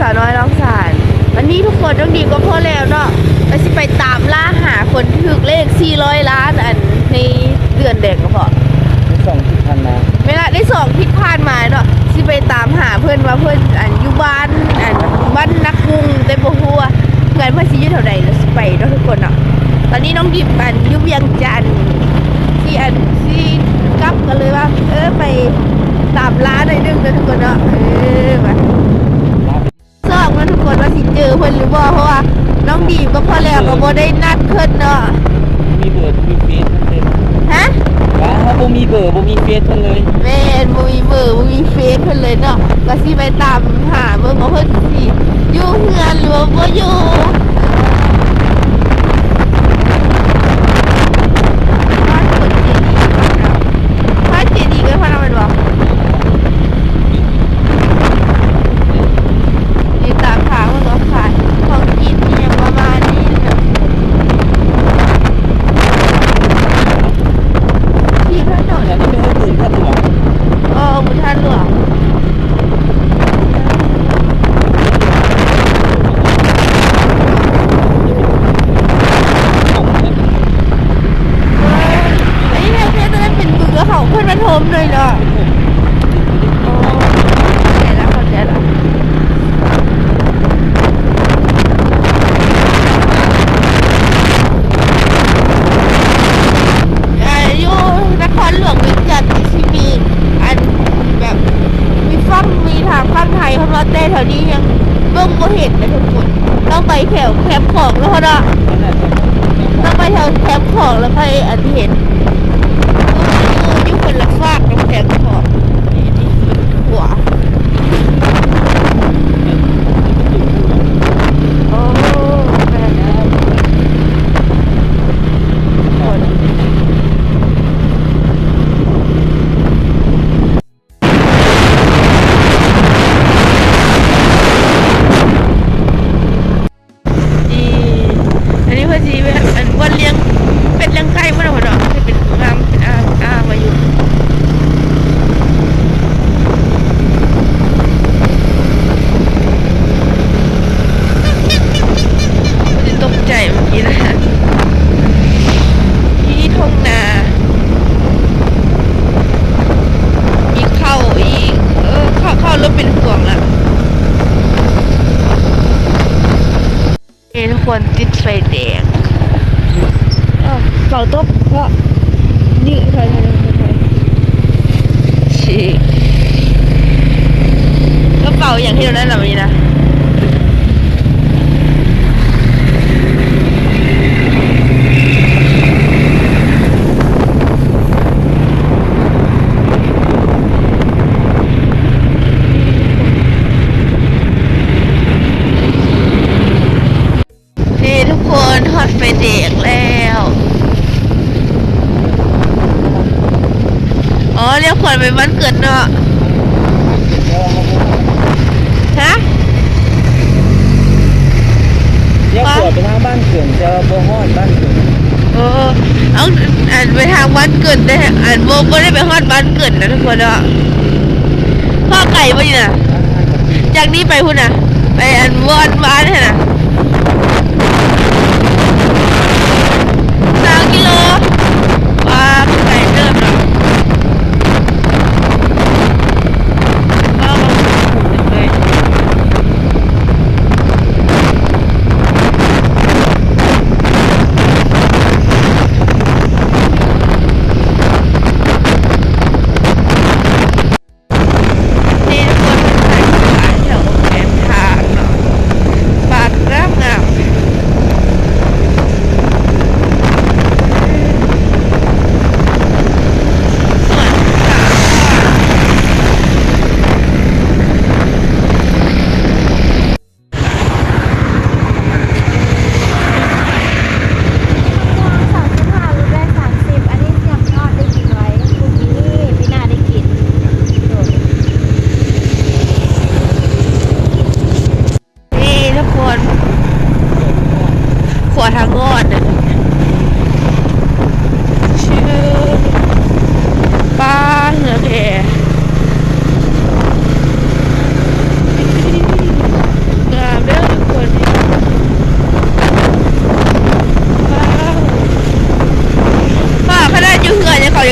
สาวน้อยร้องสารวันนี้ทุกคนต้องดีก็พอแล้วเนาะเราสิไปตามล่าหาคนที่ถูกเลข 400 ล้านอันในเดือนเด็กก็พอสองที่พันนะเวลาได้สองทิศผ่านมาเนาะสิไปตามหาเพื่อนว่าเพื่อนอันอยู่บ้านอันบ้านนักกรุงได้บ่ฮู้ว่าเพื่อนเพื่อนสิอยู่แถวใดแล้วสิไปเนาะทุกคนเนาะตอนนี้น้องดิบอันอยู่เวียงจันทน์ที่อันที่กลับกันเลยว่า เออไปตามร้านหน่อยหนึงนะทุกคนเนาะเออมา ซอบกันทุกคนว่าสิเจอเพิ่นหรือบ่เพราะว่าน้องดีมก็พอแล้วก็บ่ได้นัดเพิ่นเนาะมีเบอร์มีเฟซมันเลยฮะว่าบ่มีเบอร์บ่มีเฟซมันเลยแม่นบ่มีเบอร์บ่มีเฟซเพิ่นเลยเนาะก็สิไปตามหาเบิ่งว่าเพิ่นสิอยู่เฮือนหรือว่าบ่อยู่บ้านเจดีย์บ้านเจดีย์ก็พาเราไปบ่นี่ตามทางมันก็ขายของกินอหยังประมาณนี้เนาะ ที่ถนน แต่นี่ไม่ให้ตื่นท่านหรอก เออบุท่านหลวงไอ้เนี่ยเพชรจะได้เป็นมือเขาเพื่อนมาทมเลยเนาะโอ้เข้าใจแล้วเข้าใจแล้วอายุนครหลวงเวียงจันทร์ที่มีอันแบบมีฟังมีทางข้างไทยเพราะว่าแต่แถวนี้ยังเบิ่งบ่เห็นนะทุกคนต้องไปแถวแคม ป์ของแล้วเนาะต้องไปแถวแคมป์ของแล้วค่อยอันเห็นเอออยู่คนละฝากกับแคมป์ของนี่นี่หัวโอ้แม่แล้วคน อีอันนี้เพื่อจีแบบอันวันเลี้ยงเป็ดเลี้ยงไก่เมื่อไหร่เนาะให้เป็นงามเป็นอ้าอ้ามาอยู่จะตกใจเมื่อกี้นะที่ทุ่งนา อีกเข้าอีกเออเข้าเข้าแล้วเป็นห่วงละ เอ้ ทุกคนติดไฟแดงเป่าตบก็ยืดไฟไฟไฟฉีกก็เป่าอย่างที่เราได้แบบนี้นะ นี่ทุกคนทอดไฟเด็กแล้ว อ๋อ เรียกขวัญไปวันเกิดเนาะฮะเรียกตรวจไปทางบ้านเขื่อนจะบ่ฮอดบ้านเขื่อนโอ้เอาอ่านไปทางวันเกิดได้อ่านโบก็ได้ไปฮอดวันเกิดนะทุกคนเนาะพ่อไก่ปะเนี่ยจากนี้ไปพุ่นน่ะ ไปอันวอนบ้านเนี่ยนะ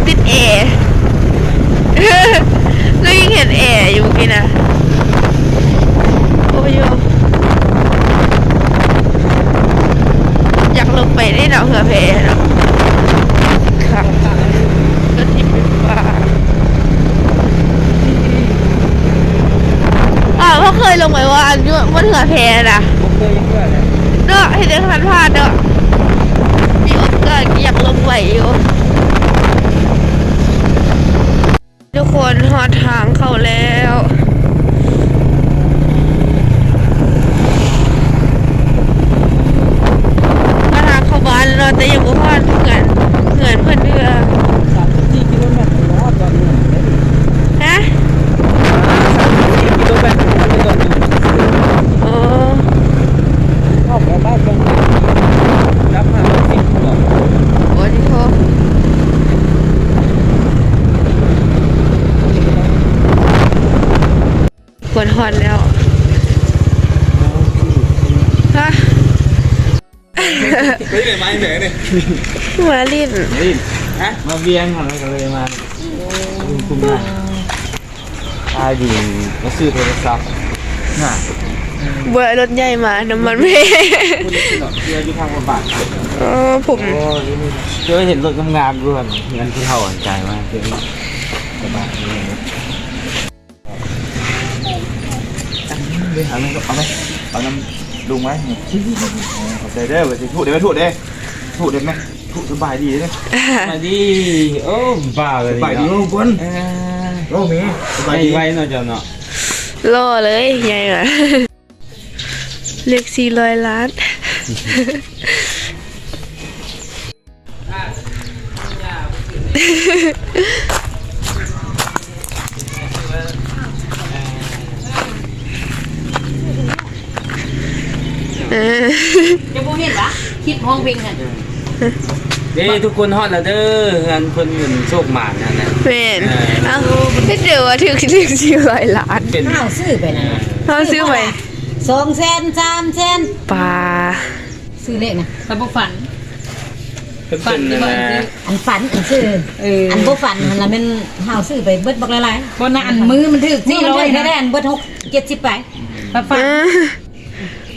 งติดแอร์ก็ยิ่งเห็นแอร์อยู่กินอะโอ้ยอยากลงไปได้เนาเผื่อเพลเะขังก็ที่ป็นอ่าเขเคยลงไปว่าอันยุ่มันเถื่อเพลนะเนาะเห็นเรื่องพันพลานเนาะมีโอกาสอยากลงไปอยู่ ฮอดแล้วฮะเฮ้ยไหนมาไหนเนี่ยมาลิ้นรีบฮะมาเวียงอะไรกันเลยมาคุ้มหน้าตายดีมาซื้อโทรศัพท์น่ะเบื่อรถใหญ่มา น้ำมันไม่คุณได้หรอเชื่ออยู่ทางบาทเออผมโอ้ยนี่เจอเห็นรถงามๆด้วยเงินที่เท่าอันใจมากเจอสบายเล ไปหาเงินก็เอาไหมเอาน้ำลุงไหมเอาใจเด้อไปสิถูกเดี๋ยวไปถูกเด้ถูกเด้ไหมถูกสบายดีเด้สบายดีโอ้บ้าเลยสบายดีโอ้คนโอ้มีสบายดีไว้เนาะเจ้าเนาะล่อเลยใหญ่มาเรียกสี่ร้อยล้าน เออ จะบ่เห็นวะคลิปห้องเพลงกันเด้ทุกคนฮอดแล้วเด้องานคนเงินโชคหมานนั่นนะเป็นเอ้าไม่เดี๋ยวว่าถึงถึงสี่ร้อยล้านเป็นข้าวซื้อไปนะเขาซื้อไปสองแสนสามแสนปลาซื้อเลขนะไปบ่ฝันเป็นนะนะอันฝันอันซื้อเอออันบ่ฝันมันละแม่นข้าวซื้อไปเบิดบักหลายบนอันมือมันถึกๆนี่สี่มันร้อยได้นะได้อันเบิดหกเจ็ดสิบไปไปฝันเออ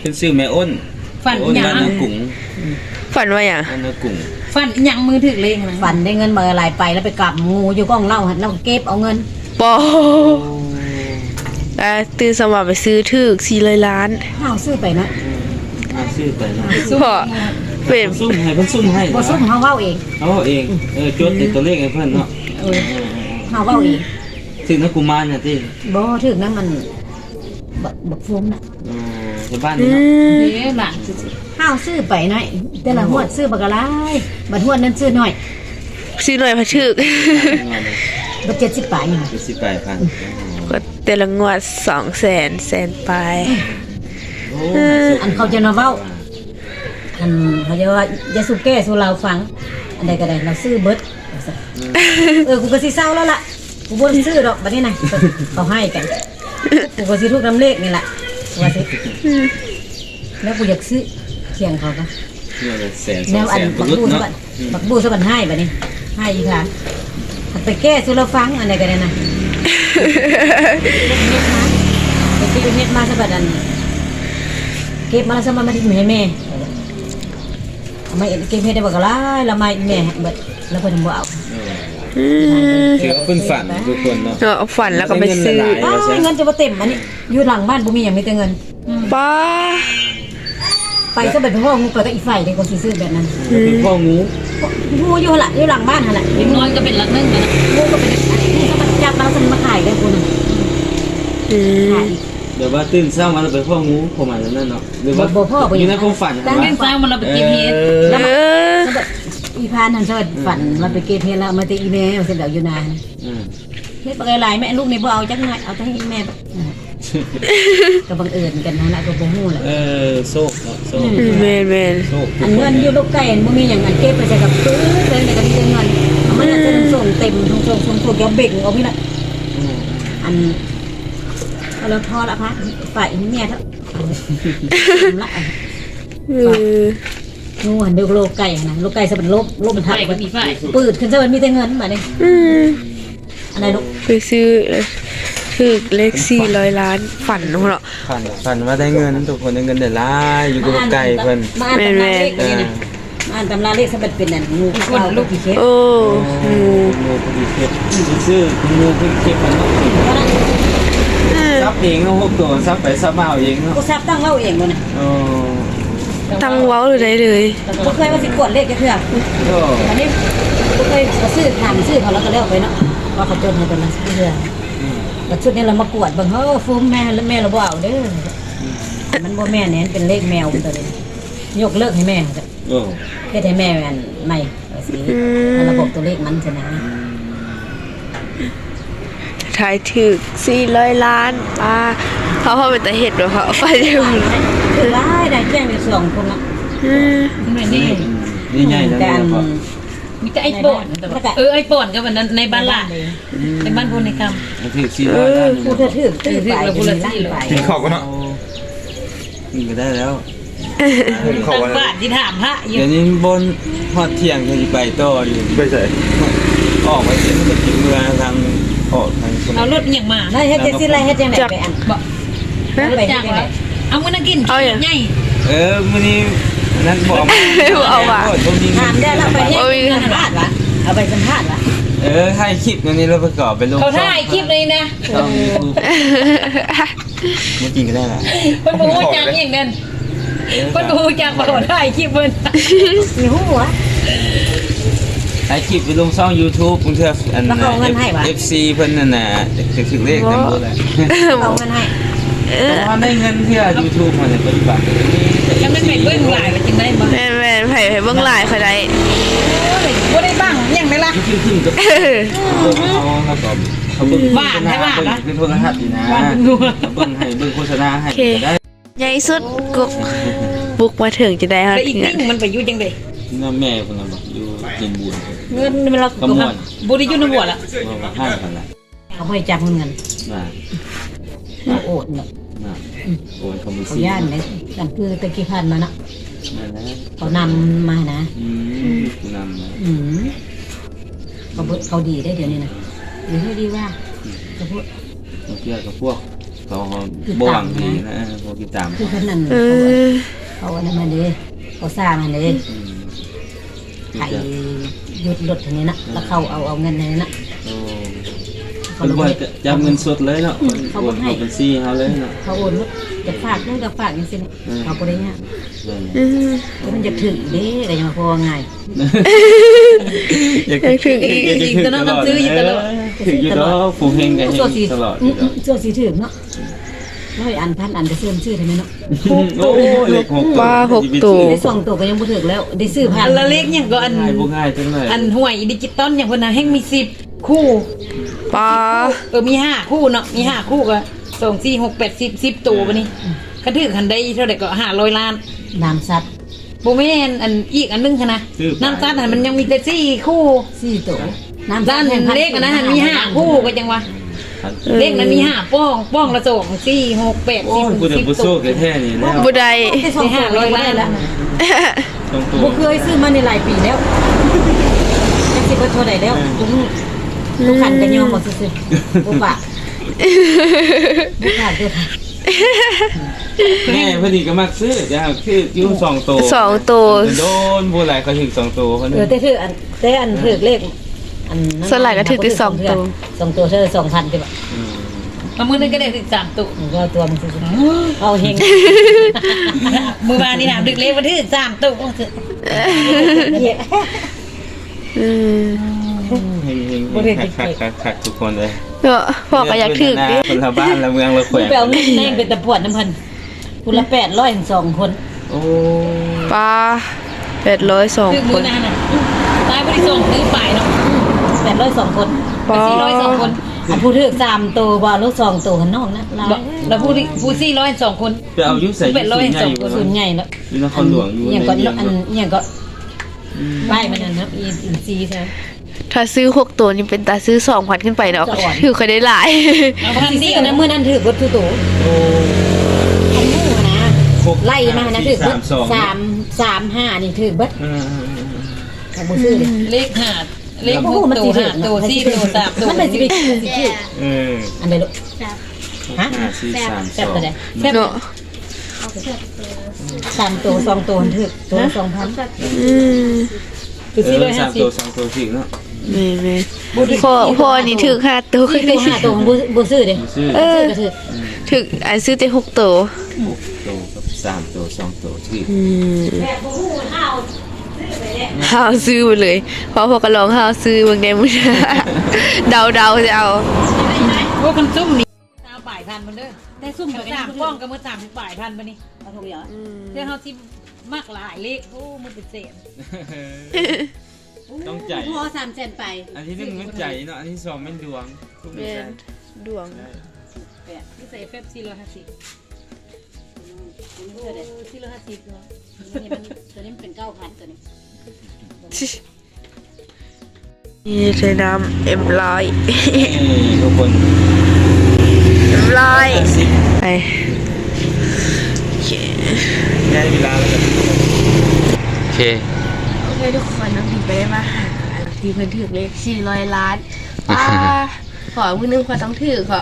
เป็นชื่อแม่อ้น ฝันอ้นหยับ้านงนากุ๋งฝันว่าอย่างบ้านนากุ๋งฝันหยังมือถึกเลงนะฝันได้เงินมาหลายไปแล้วไปกลับงูอยู่กองเหล้าหันเราเก็บเอาเงินปอแต่ตื่นสมาไปซื้อถึกสี่ร้อยล้านข้าวซื้อไปนะอ่าชื่อไปเนาะพอเป็นซุ่มให้เพิ่นซุ่มให้บ่ซุ่มเฮาเว้าเองเอาเองเออจดติดตัวเลขให้เพิ่นเนาะเออเฮาเว้าเองถึงนักกุมารน่ะติบ่ถึกนะมันบักบักฟุ้มน่ะเอ อที่บ้านอืนี่เนาะมเด้หลานสิข้าวซื้อไปหน่อย แต่ละหวดซื้อบักหลายบัดหวดนั้นซื้อหน่อยซื้อหน่อยพะถึกบัดเจ็ดสิบไปนี่ค่ะเป็นสิบแปดพันก็แต่ละงวดสองแสนแสนไปลายโอ้อันเขาจะมาเว้าอันเขาจะว่าอย่าสุแก้สู่เราฟัง อันใดก็ได้เราซื้อเบิดเออกูก็สิเศร้าแล้วล่ะกูบ่ได้ซื้อดอกบัดนี้นะเขาให้กันกูก็สิทุกน้ำเลขนี่แหละ ว่าสิแล้วกูอยากซื้อเคียงเขาก็เนี่ยเลยแสนสแนองวอัแสนนบักลุดบูสเนาะบัดบักบูสบัดให้บัดนี้ให้อีกครั้งไปแก้สู่เราฟังอันใดก็ได้นะไปเก็บเม็ดมาสบัดอันเก็บมาแล้วสมามาที่แม่แม่ไม่เก็บเฮ็ดได้บ่ก็หลายละไม่แม่เบิดแล้วเพิ่นบ่เอาอืม ถือว่าเพิ่นฝันทุกคนเนาะเนาะฝันแล้วก็ไปซื้อเงินละลายอ้าวเงินจะบ่เต็มอันนี้อยู่หลังบ้านบ่มีหยังมีแต่เงินป้าไปซะเบิดพ่องูไปก็อีกฝ่ายเดียวก็สิซื้อแบบนั้นเป็นพ่องูงูอยู่หั่นล่ะอยู่หลังบ้านหั่นล่ะเด็กน้อยก็เป็นหลักหนึงนะงูก็เป็นงูก็มาจับมาแล้วมาขายได้กูน่ะอืมขายเดี๋ยวว่าตื่นเช้ามาแล้วเป็นพ่องูผมอาจจะนั่นเนาะหรือว่าบ่พ่อบ่อยู่ในความฝันแต่นะแม่งสร้างมันเราไปเก็บเฮ็ดเออแล้วแบบ อีพานนั่นซะฝันเราไปเก็บเฮ็ดแล้วเอามาแต่อีแม่เอาเสร็จแล้วอยู่นานอืมเฮ็ดบ่หลายๆแม่ลูกนี่บ่เอาจักหน่อยเอาแต่ให้แม่แบบก็บังเอิญกันนั่นแหละก็บ่ฮู้แหละเออโชคเนาะโชคแมนแมนโชคอันเงินอยู่ลูกไก่บ่มีหยังอันเก็บไปใส่กับปื้อเป็นแต่ก็มีแต่เงินเอามันจะส่งเต็มส่งส่งส่งส่งแกเบ่งเอาพี่ละอันเอาแล้วพอละพักฝ่ายเมียเท่าละเออ งูหันเดูโลกไก่นะโลกไก่สะบันลบลบมันทับไปกับอีฝ่ายปืดขึ้นซะมันมีแต่เงินมาเลยอืมอันไหนลูกไปซื้อถึกเลข400ล้านฝันเนาะฝันฝันว่าได้เงินทุกคนได้เงินได้หลายอยู่กับไก่เพิ่นมาอ่านตำราเลขเอนี่อนะมาอ่านตำราเลขสบัดเป็นอันงูเก่าลูกผีเค็ดโอ้งูงูพอดีเก็บซื้องูเพิ่งเก็บมันต้องติดเพราะนั้นซับเองเนาะหกตัวซับไปซับมาเอาเองเนาะกูซับตั้งเล่าเองบ่น่ะโอ้ ตั้งเว้าหรือได้เลยบ่เคยว่าสิกดเลขจักเทื่อโอ้อันนี้บ่เคยมาซื้อถามซื้อเขาแล้วก็แล้วไปเนาะว่าเขาจนให้เป็นมาซื้อเทื่อแล้วชุดนี้เรามากวดเบิ่งเฮ้อฟูมแม่แล้วแม่เราบ่เอาเด้อมันบ่แม่เนี่ยเป็นเลขแมวตัวนี้ยกเลิกให้แม่จ้ะโอ้เฮ็ดให้แม่อันใหม่เอาสิระบบตัวเลขมันชนะทายถึก400ล้านป้าเขาเขาเป็นแต่เห็ดบ่เขาไปเดียว คือได้ได้แจ้งไปสองคนละอืมเหมือนนี่นี่ใหญ่แล้วแต่อันเนี่ยมีแต่ไอ้ป่อนเออไอ้ป่อนก็วันนั้นในบ้านละในบ้านพลในคพอถือสี่ร้อยล้านกูเธอถือตื้อไปมีไล่ไปกินข้าวกันเนาะกินก็ได้แล้วำตั้งบ้านที่ถามพระอยู่เดี๋ยวนี้บนฮอดเที่ยงจะไปต่ออยู่ไปใส่ออกไปเส้นจะกินเมืองทางออกทางสมุเอาทรรถอย่างมาไล่เฮ็ดจังซี่ไล่เฮ็ดจังไดไปอันบอกไปจากจังไดว่า เอามือนักกินใหญ่เออมื้อนี้นั่นบอกเอาว่ะผมมีถามได้แล้วไปเฮ็ดสัมภาษณ์วะเอาไปสัมภาษณ์วะเออให้คลิปนี้เราประกอบไปลงเขาถ่ายคลิปเลยนะช่อง YouTube ไม่กินก็ได้ล่ะเพิ่นบอกจังอย่างนั้นเพิ่นบอกจังบอกถ่ายคลิปเพิ่นมีหูวะ ให้คลิปไปลงช่อง YouTube เพิ่นเทื่ออันแล้วเขาเอาเงินให้วะ FC เพิ่นนั่นน่ะถึงถึงเลขนำบ่แหละเอาเงินให้ เพราะว่าได้เงินเทื่อ YouTube มาเนี่ยปัจจุบันนี้ยังไม่ไปเบิ่งหลายว่าจังได้บ่แม่นแม่นไผไผเบิ่งหลายเขาได้บ่ได้บ้างยังได้ล่ะขึ้นขึ้นกับเขาแล้วก็เขาเบิ่งบ้านให้บ้านนะเป็นโทรทัศน์ดีนะบ้านเป็นนัวเบิ่งให้เบิ่งโฆษณาให้โอเคก็ได้ใหญ่สุดกุกบุกมาถึงจะได้เฮาแล้วอีกเงินนิ่งมันไปอยู่จังได๋น้าแม่เพิ่นน่ะบอกอยู่กินบุญเงินมันเรากำมวลบ่ได้อยู่ในบัวละว่าว่าห้างกันละเขาไม่จับเงินน่ะเขาโอดเนาะ น่ะโอ้ยเขามีเขาสีย่านเลยกันคือตะกี้ผ่านมาเนาะนั่นแหละเขานำมานะ อืมนำมาอืมเขาพูดเขาดีได้เดี๋ยวนี้นะดีให้ดีว่าเขาพูดเขาเกี่ยวกับพวกเขาบ่หวังดีนะพวกติดตามคือคนนั้นเอเขาอเขาอันนั้นมาเลยเขาสร้างมาเลยอืมไข่หยุดรถทางนี้นะแล้วเขาเอาเอาเงินในนั้นนะโอ้ เขาเพิ่นลงบ่ไปจับเงินสดเลยเนาะเขาโอบ่นให้เข้าบัญชีเฮาเลยเนาะเขาโอนรถจะฝากนู่นจะฝากนี่สิเนี่ยเขาบ่ได้เนี่ยนั่นแหละอืมแล้วมันจะถึงเด้ก็ยังมาพอง่ายอยากยังถึงอีกอยากจะถึงตลอดถึงอยู่ตลอดฟูเฮงกันส่วนสีตลอดอืมอืมส่วนสีถึงเนาะร้อยอันพันอันจะเสื่อมชื่อทำไมเนาะโอ้ยเลขหกปลาหกตัวได้สองตัวก็ยังบ่ถึงแล้วได้ซื้อพันอันละเล็กยังก็อันง่ายบ่ง่ายจังเลยอันห่วยดิจิตอลอย่างคนน่ะแห่งมี10 คู่ปลาเออมีห้าคู่เนาะมีห้าคู่ก็สองสี่หกแปดสิบสิบตัวปะนี่กระถือคันได้เท่าไหร่ก็ห้าร้อยล้านน้ำซัดโบแม่นอันอีกอันนึงค่ะนะน้ำซัดหันมันยังมีแต่สี่คู่สี่ตัวน้ำซัด้าดนแห่งพัเลขอันนั้นหันมีห้าคู่ก็จังวะเลขนั้นมีห้าป้องป้องละสองสี่หกแปดโอ้สิบยกูจะสิบบ่โซตัวกแท้ๆนี่แล้วบุไดได้สองตัวร้อยล้านแล้วตรงตัวบ่เคยซื้อมาในหลายปีแล้วจักสิบ่เท่าใดแล้วกู ลูกขันก็ยอมบ่ซื้อๆบ่ปากบ่ปากเด้อค่ะแม่พอดีก็มักซื้อจะคืออยู่สองตัวสองตัวโดนบ่หลายเขาถึงสองตัวคนเอนึองแต่ถืออันแต่อันถือเลขอันส่วนหลายก็ถือที่สองตัวสองตัวเท่า2,000ใช่ป่ะเอามือนึงก็ได้ถึงสามตัวมันก็ตัวมันซื้อๆเอาเฮงมือวานนี่นะดึกเลขมาถึงสามตัวโอ้เถอะ อืมเฮงๆคักๆๆๆทุกคนเลยเนาะพ่อก็อยากถึกดิคนละบ้านละเมืองละแขวมึงงไปเอาเงินแน่งเป็นตะปวดน้ำพันคุณละแปดร้อยถึงสองคนโอ้ปลาแปดร้อยสองถึงคมือนนานน่ะตายบริส่งซื้อไปเนาะแปดร้อยสองคนปลาสี่ร้อยสองคนอันผู้ถือสามตัวบ่ลูกสองตัวข้างนอกนะลายบอกแล้วผู้ที่ผู้สี่ร้อยสองคนไปเอายุใส่เป็นร้อยใหญ่อยู่สองส่วนใหญ่แล้วอยู่นครหลวงอยู่อย่างในก็เมืองอันอย่างก็ป้ายมันนั่นนะอีอินซีใช่ไหม ถ้าซื้อหกตัวนี่เป็นตาซื้อสองพันขึ้นไปเนาะจะอ่อนถือเคยได้หลาย เอาพันซีเดีซียวนะนะเมื่อนั้นถือวัตถุตัวโอ้อันนู้นนะหกไล่มานะถือสามสอง สามสามห้านี่ถือเบัดอืมกับบุซื้อเลย เลขหาเลขหกตัวห้าตัวสี่ตัวสามตัวมันเลยสิไปสิคิวเอออันใดลูกฮะ ห้าสี่สามสแซ่บองตัวใดเนาะสามตัวสองตัวหันถึกตัวละสองพันอืมตัวเอสี่ร้ออยห้าสามสิบตัวสองตัวสี่เนาะ แม่แม่พ่อพ่อนี่ถึกห้าตัวสี่ตัวห้าตัวบ่บ่ซื้อเด้ซื้อเออก็ถือถึกอันซื้อแต่หกตัวหกตัวกับสามตัวสองตัวสี่อืมห้าวซื้อไปเลยเพราะพอก็ลองห้าวซื้อบางแดมึงเดาเดาจะเอาพวกคนซุ่มนี่สามป่ายพันมันเด้อแต่ซุ่มกับสามป้องกับมือสามสิบป่ายพันมานี่เอาถูกอย่างเรื่องเขาที่มากหลายเลขโอ้มันเป็นเศษ ต้องใจ พอสามแสนไปอันที่หนึ่งมันใจเนาะ อันที่สองมันดวงทุกเป็ใจนดวงที่ใส่เฟฟสี่ร้อยห้าสิบสี่ร้อยห้าสิบเนาะตัวนี้มันตัวนี้มันเป็นเก้าพันตัวนี้นี่ใช้น้ำเอ็มร้อยนี่ทุกคนเอ็มร้อยสิบไปโอเคได้เวลาแล้วกันโอเค โอเคทุกคนน้องดี ไปได้มาหาทีเพิ่นถือเลขสี่ร้อยล้านอ่าขอมือนึงขอต้องถือขอ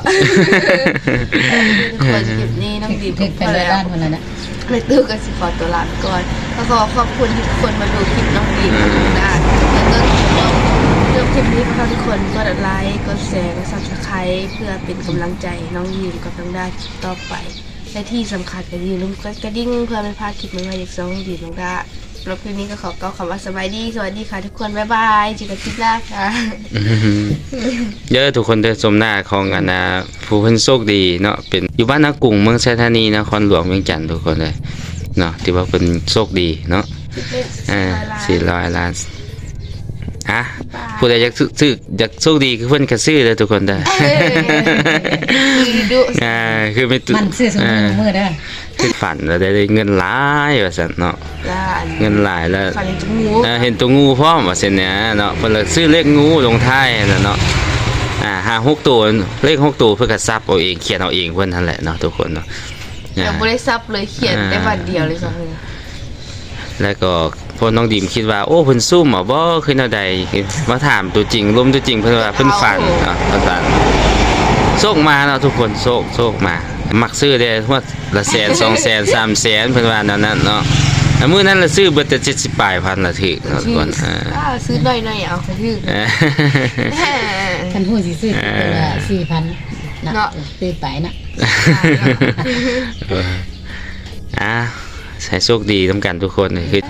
ทุกคนคลิปนี้น้องดีถึกเป็นร้อยล้านคนนั้นนะในตู้กับสิขอตัวลาไปก่อนแล้วก็ขอบคุณที่ทุกคนมาดูคลิปน้องดีขอบคุณได้แล้วก็เรื่องคลิปนี้ก็ทุกคนกดไลค์กดแชร์กดซับสไครต์เพื่อเป็นกำลังใจให้น้องยีมกับน้องด้าคลิปต่อไปและที่สำคัญก็อย่าลืมกดกระดิ่งเพื่อไม่พลาดคลิปใหม่ๆจากน้องยีมน้องด้า แล้วคลิปนี้ก็ขอกล่าวคำว่าสบายดี สวัสดีค่ะทุกคน บ๊ายบายเจอกันคลิปหน้าค่ะ เยอะทุกคนเด้อชมหน้าของอันนะผู้เพิ่นโชคดีเนาะเป็นอยู่บ้านนากุ้งเมืองไชยธานีนครหลวงเวียงจันทน์ทุกคนเลยเนาะที่ว่าเป็นโชคดีเนาะอ่าสี่ร้อยล้าน อะผู้ใดอยากซื้อซื้ออยากโชคดีคือเพิ่นก็ซื้อเลยทุกคนเด้อดูอ่าคือไม่ตุมันซื้อสมมือมือเด้อคือฝันแล้วได้เงินหลายว่าซั่นเนาะด้านเงินหลายแล้วฝันจมูกเอ่อเห็นตัวงูพร้อมว่าเส้นเนี้ยเนาะเพิ่นเลยซื้อเลขงูลงท้ายนั่นเนาะอ่าหาหกตัวเลขหกตัวเพื่อก็ซับเอาเองเขียนเอาเองเพิ่นนั่นแหละเนาะทุกคนเนาะยัอ่างไม่ได้ซับเลยเขียนได้วันเดียวเลยสองเลยแล้วก็ พอน้องดีมคิดว่าโอ้เพิ่นซุ่มอะบ่คือแนวใดมาถามตัวจริงรวมตัวจริงเพิ่นว่าเพิ่นฝันเนาะเพิ่นฝันโชคมาเนาะทุกคนโชคโชคมามักซื้อได้ว่าละแสนสองแสนสามแสนเพิ่นว่านั่นนั่นเนาะแล้วมื้อนั้นละซื้อเบิดแต่70ปลายพันละถึกเนาะทุกคนอ่าอ้าวซื้อหน่อยหน่อยๆเอาค่ะพี่เออท่านผู้สิซื้อตัวละสี่พันนะเนาะซื้อไปนะอะใช้โชคดีทำกันทุกคนเลยคือ